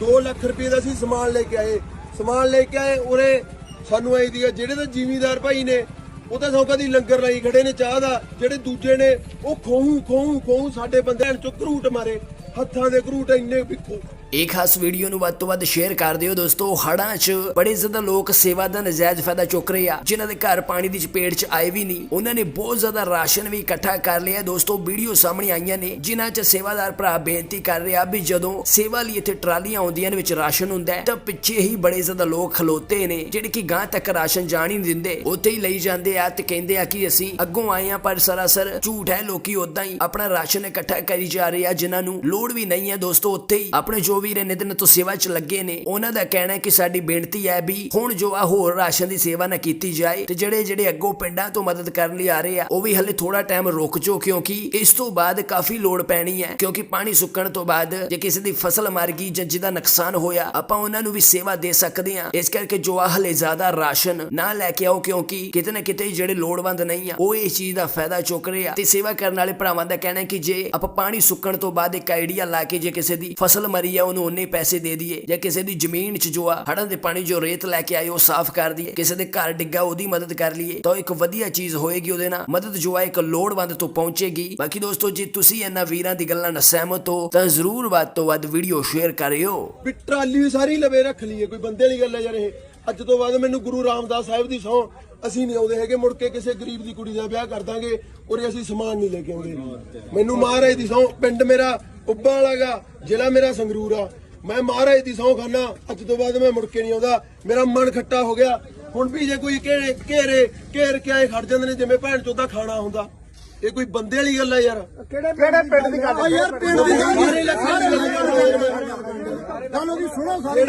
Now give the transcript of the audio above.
2 ਲੱਖ ਰੁਪਏ ਦਾ ਅਸੀਂ ਸਮਾਨ ਲੈ ਕੇ ਆਏ। ਸਮਾਨ ਲੈ ਕੇ ਆਏ, ਉਰੇ ਸਾਨੂੰ ਆਈ ਦੀ ਜਿਹੜੇ ਤਾਂ ਜ਼ਿਮੀਦਾਰ ਭਾਈ ਨੇ, ਉਹ ਤਾਂ ਸੌ ਕਦੀ ਲੰਗਰ ਲਾਈ ਖੜੇ ਨੇ, ਚਾਹ ਦਾ, ਜਿਹੜੇ ਦੂਜੇ ਨੇ, ਉਹ ਖੋਹੂ ਖੋਹੂ ਖੋਹੂ ਸਾਡੇ ਬੰਦਿਆਂ ਚੋਂ ਘਰੂਟ ਮਾਰੇ। ਹੱਥਾਂ ਦੇ ਘਰੂਟ ਇੰਨੇ ਪਿੱਛੋਂ ਇਹ ਖਾਸ ਵੀਡੀਓ ਨੂੰ ਵੱਧ ਤੋਂ ਵੱਧ ਸ਼ੇਅਰ ਕਰ ਦਿਓ ਦੋਸਤੋ। ਹੜਾਂ 'ਚ ਬੜੇ ਜ਼ਿਆਦਾ ਲੋਕ ਸੇਵਾ ਦਾ ਨਜਾਇਜ਼ ਫਾਇਦਾ ਚੁੱਕ ਰਹੇ ਆ। ਜਿਨ੍ਹਾਂ ਦੇ ਘਰ ਪਾਣੀ ਦੀ ਚਪੇਟ 'ਚ ਆਏ ਵੀ ਨਹੀਂ, ਉਹਨਾਂ ਨੇ ਬਹੁਤ ਜ਼ਿਆਦਾ ਰਾਸ਼ਨ ਵੀ ਇਕੱਠਾ ਕਰ ਲਿਆ। ਦੋਸਤੋ ਵੀਡੀਓ ਸਾਹਮਣੇ ਆਈਆਂ ਨੇ, ਜਿਨ੍ਹਾਂ 'ਚ ਸੇਵਾਦਾਰ ਭਰਾ ਬੇਨਤੀ ਕਰ ਰਿਹਾ ਵੀ ਜਦੋਂ ਸੇਵਾ ਲਈ ਇੱਥੇ ਟਰਾਲੀਆਂ ਆਉਂਦੀਆਂ ਨੇ ਵਿੱਚ ਰਾਸ਼ਨ ਹੁੰਦਾ ਤਾਂ ਪਿੱਛੇ ਹੀ ਬੜੇ ਜ਼ਿਆਦਾ ਲੋਕ ਖਲੋਤੇ ਨੇ, ਜਿਹੜੇ ਕਿ ਗਾਂ ਤੱਕ ਰਾਸ਼ਨ ਜਾਣ ਹੀ ਨਹੀਂ ਦਿੰਦੇ। ਉੱਥੇ ਹੀ ਲਈ ਜਾਂਦੇ ਆ ਤੇ ਕਹਿੰਦੇ ਆ ਕਿ ਅਸੀਂ ਅੱਗੋਂ ਆਏ ਆ ਪਰ ਸਰਾਸਰ ਝੂਠ ਹੈ। ਲੋਕੀ ਉਦਾਂ ਹੀ ਆਪਣਾ ਰਾਸ਼ਨ ਇਕੱਠਾ ਕਰੀ ਜਾ ਰਹੇ ਆ, ਜਿਨ੍ਹਾਂ ਨੂੰ ਲੋੜ ਵੀ ਨਹੀਂ ਹੈ। ਦੋਸਤੋ, ਉੱਥੇ ਹੀ ਆਪਣੇ ਜੋ ਵੀਰ ਨੇ ਦਿਨ ਤੋਂ ਸੇਵਾ 'ਚ ਲੱਗੇ ਨੇ। ਉਹਨਾਂ ਦਾ ਕਹਿਣਾ ਹੈ ਕਿ ਸਾਡੀ ਬੇਨਤੀ ਹੈ ਵੀ ਹੁਣ ਜੋ ਆ ਹੋਰ ਰਾਸ਼ਨ ਦੀ ਸੇਵਾ ਨਾ ਕੀਤੀ ਜਾਏ ਤੇ ਜਿਹੜੇ ਜਿਹੜੇ ਅੱਗੋਂ ਪਿੰਡਾਂ ਤੋਂ ਮਦਦ ਕਰਨ ਲਈ ਆ ਰਹੇ ਆ, ਉਹ ਵੀ ਹਲੇ ਥੋੜਾ ਟਾਈਮ ਰੁਕ ਜੋ ਕਿਉਂਕਿ ਇਸ ਤੋਂ ਬਾਅਦ ਕਾਫੀ ਲੋੜ ਪੈਣੀ ਹੈ। ਕਿਉਂਕਿ ਪਾਣੀ ਸੁੱਕਣ ਤੋਂ ਬਾਅਦ ਜੇ ਕਿਸੇ ਦੀ ਫਸਲ ਮਰ ਗਈ ਜਾਂ ਜਿਹਦਾ ਨੁਕਸਾਨ ਹੋਇਆ, ਆਪਾਂ ਉਹਨਾਂ ਨੂੰ ਵੀ ਸੇਵਾ ਦੇ ਸਕਦੇ ਹਾਂ। ਇਸ ਕਰਕੇ ਜੋ ਆ ਹਲੇ ਜ਼ਿਆਦਾ ਰਾਸ਼ਨ ਨਾ ਲੈ ਕੇ ਆਓ ਕਿਉਂਕਿ ਕਿਤੇ ਨਾ ਕਿਤੇ ਜਿਹੜੇ ਲੋੜਵੰਦ ਨਹੀਂ ਆ, ਉਹ ਇਸ ਚੀਜ਼ ਦਾ ਫਾਇਦਾ ਚੁੱਕ ਰਹੇ ਆ। ਤੇ ਸੇਵਾ ਕਰਨ ਵਾਲੇ ਭਰਾਵਾਂ ਦਾ ਕਹਿਣਾ ਹੈ ਕਿ ਜੇ ਆਪਾਂ ਪਾਣੀ ਸੁੱਕਣ ਤੋਂ ਬਾਅਦ ਇੱਕ ਆਈਡੀਆ ਲਾ ਕੇ ਜੇ ਕਿਸੇ ਦੀ ਫਸਲ ਮਰੀ ਆ ਉਹਨੂੰ ਉਹਨੇ ਪੈਸੇ ਦੇ ਦਈਏ ਜਾਂ ਕਿਸੇ ਦੀ ਜ਼ਮੀਨ 'ਚ ਜੋ ਆ ਹੜਾਂ ਦੇ ਪਾਣੀ ਜੋ ਰੇਤ ਲੈ ਕੇ ਆਏ, ਉਹ ਸਾਫ਼ ਕਰ ਦਈਏ, ਕਿਸੇ ਦੇ ਘਰ ਡਿੱਗਾ ਉਹਦੀ ਮਦਦ ਕਰ ਲਈਏ, ਤਾਂ ਇੱਕ ਵਧੀਆ ਚੀਜ਼ ਹੋਏਗੀ ਉਹਦੇ ਨਾਲ, ਮਦਦ ਜੋ ਆ ਇੱਕ ਲੋੜਵੰਦ ਤੋਂ ਪਹੁੰਚੇਗੀ। ਬਾਕੀ ਦੋਸਤੋ, ਜੇ ਤੁਸੀਂ ਇਹਨਾਂ ਵੀਰਾਂ ਦੀ ਗੱਲਾਂ ਨਾਲ ਸਹਿਮਤ ਹੋ, ਤਾਂ ਜ਼ਰੂਰ ਵੱਧ ਤੋਂ ਵੱਧ ਵੀਡੀਓ ਸ਼ੇਅਰ ਕਰਿਓ। ਵੀ ਟਰਾਲੀ ਸਾਰੀ ਲਵੇ ਰੱਖ ਲਈਏ, ਕੋਈ ਬੰਦੇ ਵਾਲੀ ਗੱਲ ਹੈ ਯਾਰ ਇਹ। ਅੱਜ ਤੋਂ ਬਾਅਦ ਮੈਨੂੰ ਗੁਰੂ ਰਾਮਦਾਸ ਸਾਹਿਬ ਦੀ ਸਹੁੰ, ਅਸੀਂ ਨਹੀਂ ਆਉਂਦੇ ਹੈਗੇ, ਮੁੜ ਕੇ ਕਿਸੇ ਗਰੀਬ ਦੀ ਕੁੜੀ ਦਾ ਵਿਆਹ ਕਰ ਦਾਂਗੇ ਔਰ ਅਸੀਂ ਸਮਾਨ ਨਹੀਂ ਲੈ ਕੇ ਆਉਂਦੇ। ਮੈਨੂੰ ਮਹਾਰਾਜ ਦੀ ਸਹੁੰ, ਪਿੰਡ ਮੇਰਾ ਉੱਬਾ ਵਾਲਾਗਾ ਜ਼ਿਲ੍ਹਾ ਮੇਰਾ ਸੰਗਰੂਰ ਆ। ਮੈਂ ਮਹਾਰਾਜ ਦੀ ਸਹੁੰ ਖਾਨਾ ਅੱਜ ਤੋਂ ਬਾਅਦ ਮੈਂ ਮੁੜ ਕੇ ਨਹੀਂ ਆਉਂਦਾ। ਮੇਰਾ ਮਨ ਖੱਟਾ ਹੋ ਗਿਆ। ਹੁਣ ਵੀ ਜੇ ਕੋਈ ਘੇਰੇ ਘੇਰੇ ਘੇਰ ਕੇ ਆਏ ਖੜ ਜਾਂਦੇ ਨੇ ਜਿਵੇਂ ਭੈਣ ਚੋਦਾ ਖਾਣਾ ਹੁੰਦਾ। ਇਹ ਕੋਈ ਬੰਦੇ ਵਾਲੀ ਗੱਲ ਹੈ ਯਾਰ। ਕਿਹੜੇ ਪਿੰਡ ਦੀ ਗੱਲ ਆ? ਯਾਰ ਪਿੰਡ ਦੀ ਸਾਰੇ ਲੱਖਾਂ ਦੀ ਗੱਲ ਸੁਣੋ ਸਾਰੇ